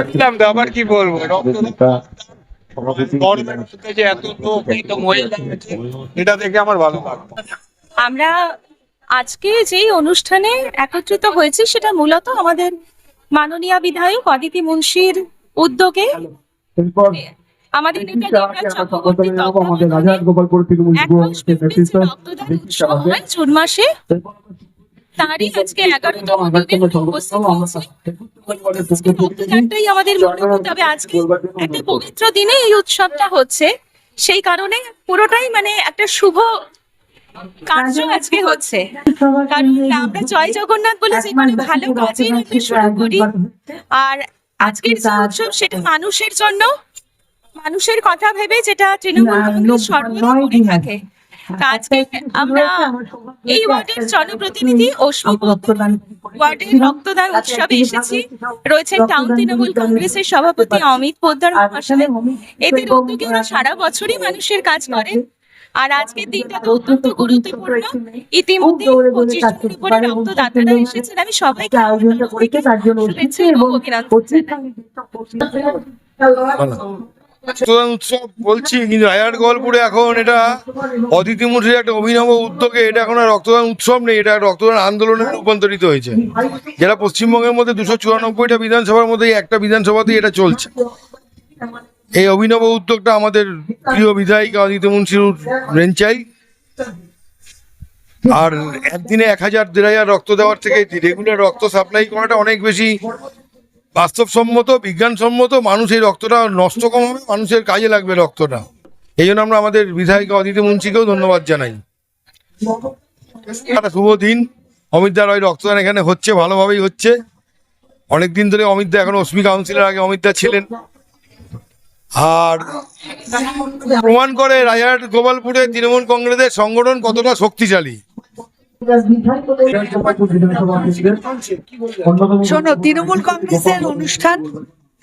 দেখলাম তো আবার কি বলব? এটা দেখে আমার ভালো আমরা আজকে যেই অনুষ্ঠানে একত্রিত হয়েছি সেটা মূলত আমাদের মাননীয় বিধায়ক অদিতি মুন্সির উদ্যোগে। আমাদের জুন মাসে তারই আজকে এগারোতম দিনে উপস্থিত হয়েছে। আমাদের মনে হতে হবে আজকে। একটা পবিত্র দিনে এই উৎসবটা হচ্ছে। সেই কারণে পুরোটাই মানে একটা শুভ কার্য আজকে হচ্ছে। কারণ আমরা জয় জগন্নাথ বলে যে কোনো ভালো কাজেই শুরু করি। আর আজকের যে উৎসব সেটা মানুষের জন্য মানুষের কথা ভেবে যেটা তৃণমূল কংগ্রেস সর্বদা করে থাকে। আমরা এই জনপ্রতিনিধি ওয়ার্ডের রক্তদান উৎসবে এসেছি। রয়েছেন অমিত পোদ্দার সারা বছরই মানুষের কাজ করেন। আর আজকের দিনটা তো অত্যন্ত গুরুত্বপূর্ণ। ইতিমধ্যে পঁচিশ উপরে রক্তদাতারা এসেছেন। আমি সবাইকে শুভেচ্ছা এবং অভিনন্দন উৎসব বলছি, কিন্তু এখন এটা একটা অভিনব উদ্যোগে এটা এখন আর রক্তদান উৎসব নেই, এটা রক্তদান আন্দোলনে রূপান্তরিত হয়েছে। পশ্চিমবঙ্গের মধ্যে দুশো চুরানব্বইটা বিধানসভার একটা বিধানসভাতেই এটা চলছে। এই অভিনব উদ্যোগটা আমাদের প্রিয় বিধায়িকা অদিতি মুন্সির রেঞ্চাই। আর একদিনে এক হাজার দেড় হাজার রক্ত দেওয়ার থেকে রেগুলার রক্ত সাপ্লাই করাটা অনেক বেশি বাস্তবসম্মত, বিজ্ঞানসম্মত মানুষ এই রক্তটা নষ্ট কম হবে, মানুষের কাজে লাগবে রক্তটা। এই জন্য আমরা আমাদের বিধায়িকা অদিতি মুন্সিকেও ধন্যবাদ জানাই। একটা শুভ দিন। অমিত দা রয় রক্তদান এখানে হচ্ছে, ভালোভাবেই হচ্ছে। অনেক দিন ধরে অমিত দা এখন অস্মি কাউন্সিলের আগে অমিত দা ছিলেন। আর প্রমাণ করে রাজারহাট গোপালপুরে তৃণমূল কংগ্রেসের সংগঠন কতটা শক্তিশালী। শোনো, তৃণমূল কংগ্রেসের অনুষ্ঠান,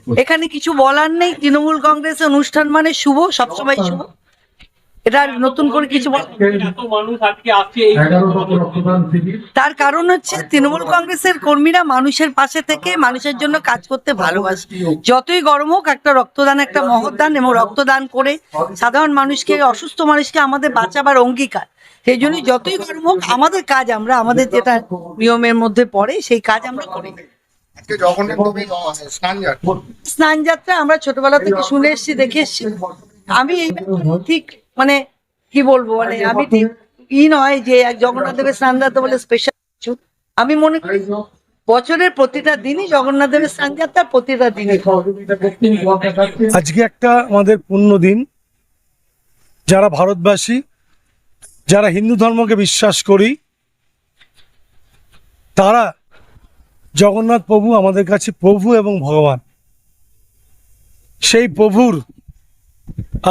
এখানে কিছু বলার নেই। তৃণমূল কংগ্রেসের অনুষ্ঠান মানে শুভ, সবসময় শুভ। এটা আর নতুন করে কিছু বল তার কারণ হচ্ছে তৃণমূল কংগ্রেসের কর্মীরা মানুষের পাশে থেকে মানুষের জন্য কাজ করতে ভালোবাসে। যতই গরম হোক একটা রক্তদান একটা মহৎদান এবং রক্তদান করে সাধারণ মানুষকে অসুস্থ মানুষকে আমাদের বাঁচাবার অঙ্গীকার। সেই জন্য যতই গরম হোক আমাদের কাজ আমরা আমাদের যেটা নিয়মের মধ্যে পড়ে সেই কাজ আমরা করি। স্নান যাত্রা আমরা ছোটবেলা থেকে শুনে এসেছি দেখে এসছি। আমি এই ঠিক মানে কি বলব মানে আমি ঠিক ই নয় যে জগন্নাথ দেবের স্নান যাত্রা বলে স্পেশাল কিছু। আমি মনে করি বছরের প্রতিটা দিনই জগন্নাথ দেবের স্নান যাত্রা প্রতিটা দিনই। আজকে একটা আমাদের পুণ্য দিন। যারা ভারতবাসী যারা হিন্দু ধর্মকে বিশ্বাস করি তারা জগন্নাথ প্রভু আমাদের কাছে প্রভু এবং ভগবান। সেই প্রভুর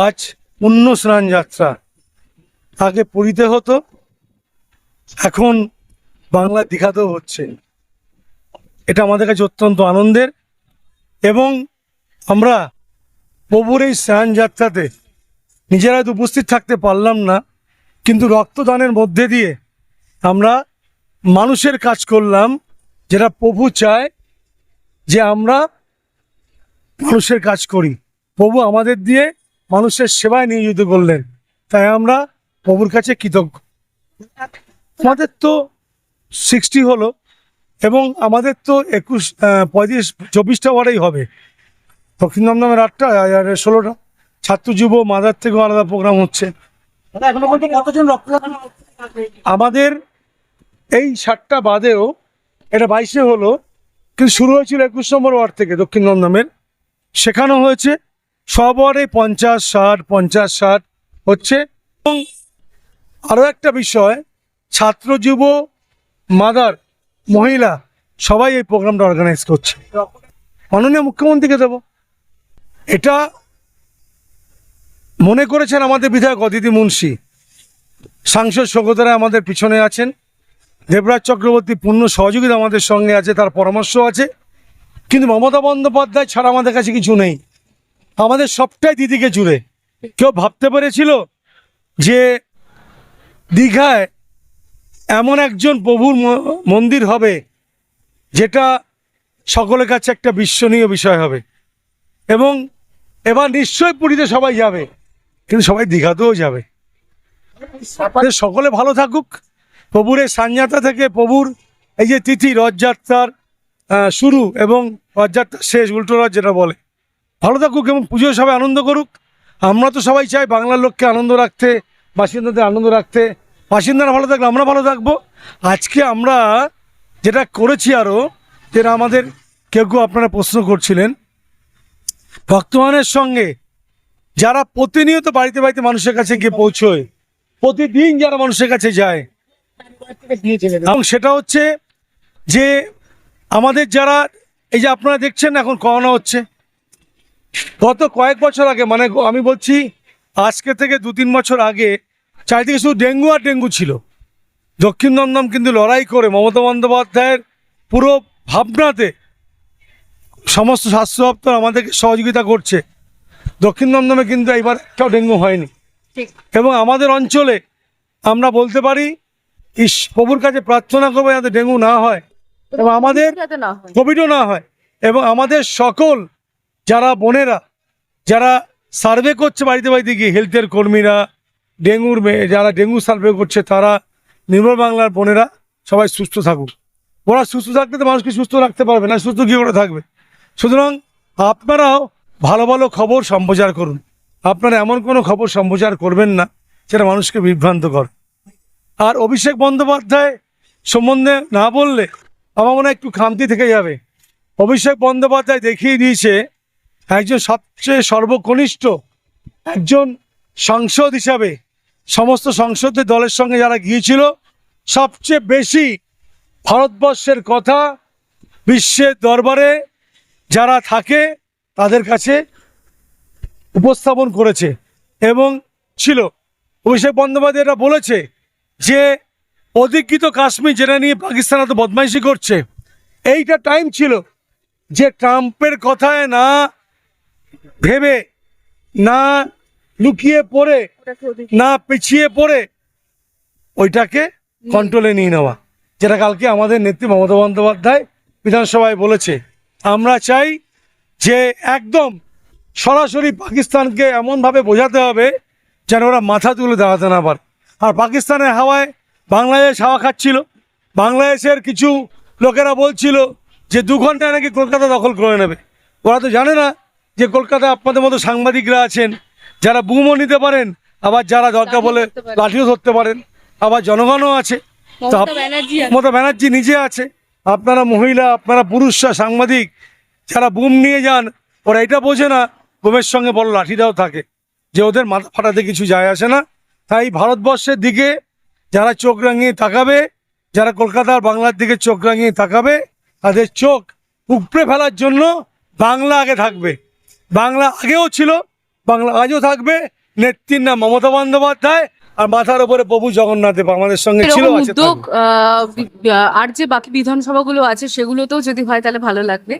আজ পুণ্য স্নান যাত্রা। আগে পুরীতে হতো। এখন বাংলা দীঘাতেও হচ্ছে। এটা আমাদের কাছে অত্যন্ত আনন্দের। এবং আমরা প্রভুর এই স্নান যাত্রাতে নিজেরা উপস্থিত থাকতে পারলাম না, কিন্তু রক্তদানের মধ্যে দিয়ে আমরা মানুষের কাজ করলাম, যেটা প্রভু চায় যে আমরা মানুষের কাজ করি। প্রভু আমাদের দিয়ে মানুষের সেবায় নিয়োজিত করলেন। তাই আমরা প্রভুর কাছে কৃতজ্ঞ। আমাদের তো সিক্সটি হলো এবং আমাদের তো একুশ পঁয়ত্রিশ, চব্বিশটা ওয়ার্ডেই হবে। দক্ষিণ দমদমের আটটা, আর ষোলোটা। ছাত্র যুব, মাদার থেকেও আলাদা প্রোগ্রাম হচ্ছে। আমাদের এই ষাটটা বাদেও এটা বাইশে হলো, কিন্তু শুরু হয়েছিল একুশ নম্বর ওয়ার্ড থেকে দক্ষিণ দমদমের সেখানেও হয়েছে সব ওয়ার্ডে পঞ্চাশ ষাট পঞ্চাশ ষাট হচ্ছে। এবং আরও একটা বিষয়, ছাত্র যুব, মাদার, মহিলা, সবাই এই প্রোগ্রামটা অর্গানাইজ করছে। মাননীয় মুখ্যমন্ত্রীকে দেবো। এটা মনে করেছেন আমাদের বিধায়ক অদিতি মুন্সি। সাংসদ সৌগতরা আমাদের পিছনে আছেন। দেবরাজ চক্রবর্তী পূর্ণ সহযোগিতা আমাদের সঙ্গে আছে, তার পরামর্শ আছে। কিন্তু মমতা বন্দ্যোপাধ্যায় ছাড়া আমাদের কাছে কিছু নেই। আমাদের সবটাই দিদিকে জুড়ে। কেউ ভাবতে পেরেছিল যে দীঘায় এমন একজন প্রভুর মন্দির হবে যেটা সকলের কাছে একটা বিশ্বনীয় বিষয় হবে। এবং এবার নিশ্চয়ই পুরীতে সবাই যাবে, কিন্তু সবাই দীঘাতেও যাবে। সকলে ভালো থাকুক। প্রভুর এই সান্যাতা থেকে প্রভুর এই যে তিথি রথযাত্রার শুরু এবং রথযাত্রার শেষ, উল্টো রথ যেটা বলে। ভালো থাকুক এবং পুজো সবাই আনন্দ করুক। আমরা তো সবাই চাই বাংলার লোককে আনন্দ রাখতে, বাসিন্দাদের আনন্দ রাখতে। বাসিন্দারা ভালো থাকলে আমরা ভালো থাকব। আজকে আমরা যেটা করেছি আরও যেটা আমাদের কেউ কেউ আপনারা প্রশ্ন করছিলেন ভক্তমানের সঙ্গে যারা প্রতিনিয়ত বাড়িতে বাড়িতে মানুষের কাছে গিয়ে পৌঁছয়, প্রতিদিন যারা মানুষের কাছে যায়, এবং সেটা হচ্ছে যে আমাদের যারা, এই যে আপনারা দেখছেন এখন করোনা হচ্ছে গত কয়েক বছর আগে মানে আমি বলছি আজকে থেকে দু তিন বছর আগে চারিদিকে শুধু ডেঙ্গু আর ডেঙ্গু ছিল। দক্ষিণ দমদম কিন্তু লড়াই করে মমতা বন্দ্যোপাধ্যায়ের পুরো ভাবনাতে সমস্ত স্বাস্থ্য দপ্তর আমাদেরকে সহযোগিতা করছে। দক্ষিণ দমদমে কিন্তু এইবার একটাও ডেঙ্গু হয়নি। এবং আমাদের অঞ্চলে আমরা বলতে পারি ইস প্রভুর কাছে প্রার্থনা করব যাতে ডেঙ্গু না হয়। এবং আমাদের কোভিডও না হয়। এবং আমাদের সকল যারা বোনেরা, যারা সার্ভে করছে বাড়িতে বাড়িতে গিয়ে হেলথের কর্মীরা, ডেঙ্গুর মেয়ে যারা ডেঙ্গু সার্ভে করছে তারা নির্মল বাংলার বোনেরা সবাই সুস্থ থাকুক। ওরা সুস্থ থাকলে তো মানুষকে সুস্থ রাখতে পারবে না, সুস্থ কী করে থাকবে? সুতরাং আপনারাও ভালো ভালো খবর সম্প্রচার করুন। আপনারা এমন কোনো খবর সম্প্রচার করবেন না যেটা মানুষকে বিভ্রান্ত করে। আর অভিষেক বন্দ্যোপাধ্যায় সম্বন্ধে না বললে আমার মনে হয় একটু খামতি থেকে যাবে। অভিষেক বন্দ্যোপাধ্যায় দেখিয়ে দিয়েছে একজন সবচেয়ে সর্বকনিষ্ঠ, একজন সংসদ হিসাবে সমস্ত সংসদের দলের সঙ্গে যারা গিয়েছিল, সবচেয়ে বেশি ভারতবর্ষের কথা বিশ্বের দরবারে যারা থাকে তাদের কাছে উপস্থাপন করেছে এবং ছিল। অভিষেক বন্দ্যোপাধ্যায় এটা বলেছে যে, অধিকৃত কাশ্মীর যেটা নিয়ে পাকিস্তান এত বদমাইশি করছে। এইটা টাইম ছিল যে ট্রাম্পের কথায় না ভেবে না লুকিয়ে পড়ে, না পিছিয়ে পড়ে, ওইটাকে কন্ট্রোলে নিয়ে নেওয়া। যেটা কালকে আমাদের নেত্রী মমতা বন্দ্যোপাধ্যায় বিধানসভায় বলেছে। আমরা চাই যে একদম সরাসরি পাকিস্তানকে এমনভাবে বোঝাতে হবে যেন ওরা মাথা তুলে দাঁড়াতে না পারে। আর পাকিস্তানের হাওয়ায় বাংলাদেশ হাওয়া খাচ্ছিল। বাংলাদেশের কিছু লোকেরা বলছিল যে দু ঘন্টায় নাকি কলকাতা দখল করে নেবে। ওরা তো জানে না যে কলকাতা আপনাদের মতো সাংবাদিকরা আছেন যারা বুমও নিতে পারেন আবার যারা দরকার বলে লাঠিও ধরতে পারেন আবার জনগণও আছে। মমতা ব্যানার্জি নিজে আছে। আপনারা মহিলা আপনারা পুরুষরা সাংবাদিক যারা বুম নিয়ে যান ওরা এটা বোঝে না বুমের সঙ্গে বড় লাঠিটাও থাকে যে ওদের মাথা ফাটাতে কিছু যায় আসে না। তাই ভারতবর্ষের দিকে যারা চোখ রাঙিয়ে তাকাবে যারা কলকাতার বাংলার দিকে চোখ রাঙিয়ে তাকাবে তাদের চোখ উপড়ে ফেলার জন্য বাংলা আগে থাকবে। বাংলা আগেও ছিল বাংলা আজও থাকবে। নেত্রীর নাম মমতা বন্দ্যোপাধ্যায় আর মাথার উপরে প্রভু জগন্নাথ দেব আমাদের সঙ্গে ছিল উদ্যোগ আর যে বাকি বিধানসভাগুলো আছে সেগুলোতেও যদি হয় তাহলে ভালো লাগবে।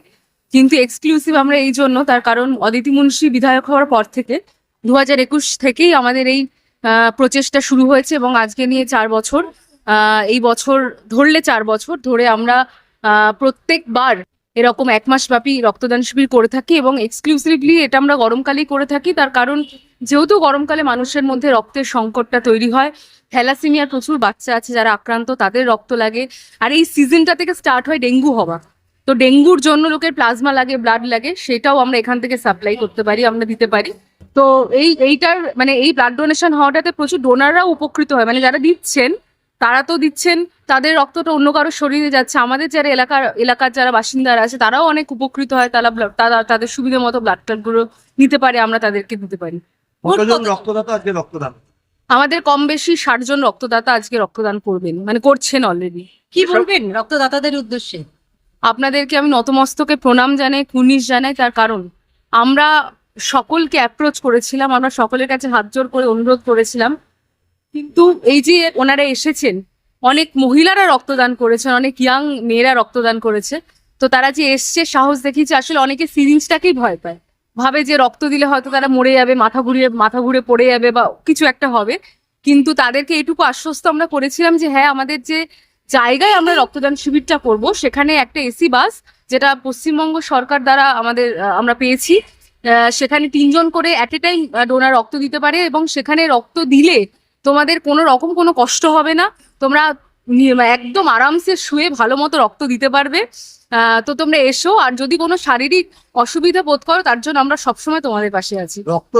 কিন্তু এক্সক্লুসিভ আমরা এই জন্য তার কারণ অদিতি মুন্সি বিধায়ক হওয়ার পর থেকে দু হাজার একুশ থেকেই আমাদের এই প্রচেষ্টা শুরু হয়েছে এবং আজকে নিয়ে চার বছর আহ, এই বছর ধরলে চার বছর ধরে আমরা আহ, প্রত্যেকবার এরকম এক মাস ব্যাপী রক্তদান শিবির করে থাকি এবং এক্সক্লুসিভলি এটা আমরা গরমকালেই করে থাকি। তার কারণ যেহেতু গরমকালে মানুষের মধ্যে রক্তের সংকটটা তৈরি হয়, থ্যালাসিমিয়ার প্রচুর বাচ্চা আছে যারা আক্রান্ত, তাদের রক্ত লাগে। আর এই সিজনটা থেকে স্টার্ট হয় ডেঙ্গু হওয়া। তো ডেঙ্গুর জন্য লোকের প্লাজমা লাগে ব্লাড লাগে, সেটাও আমরা এখান থেকে সাপ্লাই করতে পারি, আমরা দিতে পারি। তো এই, এইটার মানে এই ব্লাড ডোনেশন হওয়াটাতে প্রচুর ডোনাররাও উপকৃত হয়। মানে যারা দিচ্ছেন তারা তো দিচ্ছেন তাদের রক্তটা অন্য কারও শরীরে যাচ্ছে। আমাদের যারা এলাকার এলাকার যারা বাসিন্দারা আছে তারাও অনেক উপকৃত হয় তারা তারা তাদের সুবিধা মতো ব্লাডগুলো নিতে পারে আমরা তাদেরকে দিতে পারি। রক্তদাতা আজকে রক্তদান? আমাদের কম বেশি ষাট জন রক্তদাতা আজকে রক্তদান করবেন মানে করছেন অলরেডি কি বলবেন রক্তদাতাদের উদ্দেশ্যে? আপনাদেরকে আমি নতমস্তকে প্রণাম জানাই কুর্নিশ জানাই তার কারণ আমরা সকলকে অ্যাপ্রোচ করেছিলাম আমরা সকলের কাছে হাত জোর করে অনুরোধ করেছিলাম কিন্তু এই যে ওনারা এসেছেন, অনেক মহিলারা রক্তদান করেছেন, অনেক ইয়াং মেয়েরা রক্তদান করেছে। তো তারা যে এসছে, সাহস দেখিয়েছে, আসলে অনেকে সিরিঞ্জটাকেই ভয় পায়। ভাবে যে রক্ত দিলে হয়তো তারা মরে যাবে, মাথা ঘুরিয়ে, মাথা ঘুরে পড়ে যাবে বা কিছু একটা হবে। কিন্তু তাদেরকে এটুকু আশ্বস্ত আমরা করেছিলাম যে হ্যাঁ আমাদের যে জায়গায় আমরা রক্তদান শিবিরটা করব, সেখানে একটা এসি বাস, যেটা পশ্চিমবঙ্গ সরকার দ্বারা আমাদের আমরা পেয়েছি। সেখানে তিনজন করে অ্যাট এ টাইম ডোনার রক্ত দিতে পারে এবং সেখানে রক্ত দিলে তোমাদের কোনো রকম কোনো কষ্ট হবে না। তোমরা একদম আরামসে শুয়ে ভালো মতো রক্ত দিতে পারবে। তো তোমরা এসো আর যদি কোনো শারীরিক অসুবিধা বোধ করো তার জন্য আমরা সবসময় তোমাদের পাশে আছি। রক্ত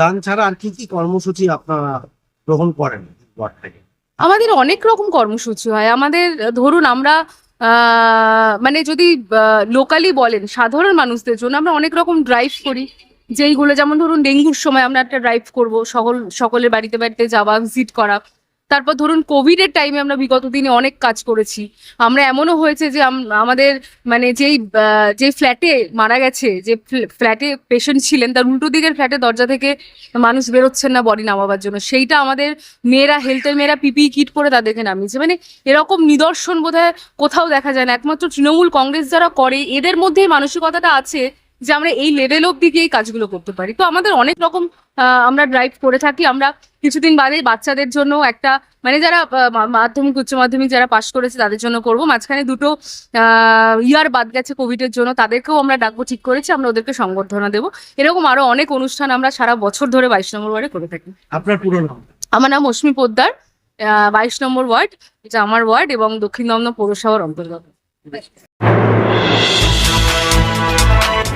দান ছাড়া আর কি কি কর্মসূচি আপনারা গ্রহণ করেন ওয়ার্ড থেকে? আমাদের অনেক রকম কর্মসূচি হয়। আমাদের ধরুন আমরা আহ, মানে যদি লোকালি বলেন সাধারণ মানুষদের জন্য আমরা অনেক রকম ড্রাইভ করি। যেইগুলো যেমন ধরুন ডেঙ্গুর সময় আমরা একটা ড্রাইভ করব, সকল, সকলের বাড়িতে বাড়িতে যাওয়া ভিজিট করা। তারপর ধরুন কোভিডের টাইমে আমরা বিগত দিনে অনেক কাজ করেছি। আমরা এমনও হয়েছে যে আমাদের মানে যেই যে ফ্ল্যাটে মারা গেছে, যে ফ্ল্যাটে পেশেন্ট ছিলেন, তার উল্টো দিকের ফ্ল্যাটে দরজা থেকে মানুষ বেরোচ্ছেন না বডি নামাবার জন্য। সেইটা আমাদের মেয়েরা হেলথের মেয়েরা পিপি কিট পরে তাদেরকে নামিয়েছে। মানে এরকম নিদর্শন বোধহয় কোথাও দেখা যায় না। একমাত্র তৃণমূল কংগ্রেস যারা করে, এদের মধ্যে এই মানসিকতাটা আছে। যে আমরা এই লেভেল অব্দি গিয়ে এই কাজগুলো করতে পারি। তো আমাদের অনেক রকম আমরা ড্রাইভ করে থাকি। আমরা কিছুদিন বাদে বাচ্চাদের জন্য একটা মানে যারা মাধ্যমিক উচ্চ মাধ্যমিক যারা পাশ করেছে তাদের জন্য করব। মাঝখানে দুটো ইয়ার বাদ গেছে কোভিডের জন্য। তাদেরকেও আমরা ডাকবো ঠিক করেছি। আমরা ওদেরকে সংবর্ধনা দেবো। এরকম আরও অনেক অনুষ্ঠান আমরা সারা বছর ধরে বাইশ নম্বর ওয়ার্ডে করে থাকি। আপনার পুরো নাম? আমার নাম অশ্মি পোদ্দার বাইশ নম্বর ওয়ার্ড এটা আমার ওয়ার্ড এবং দক্ষিণ দমদম পৌরসভার অন্তর্গত।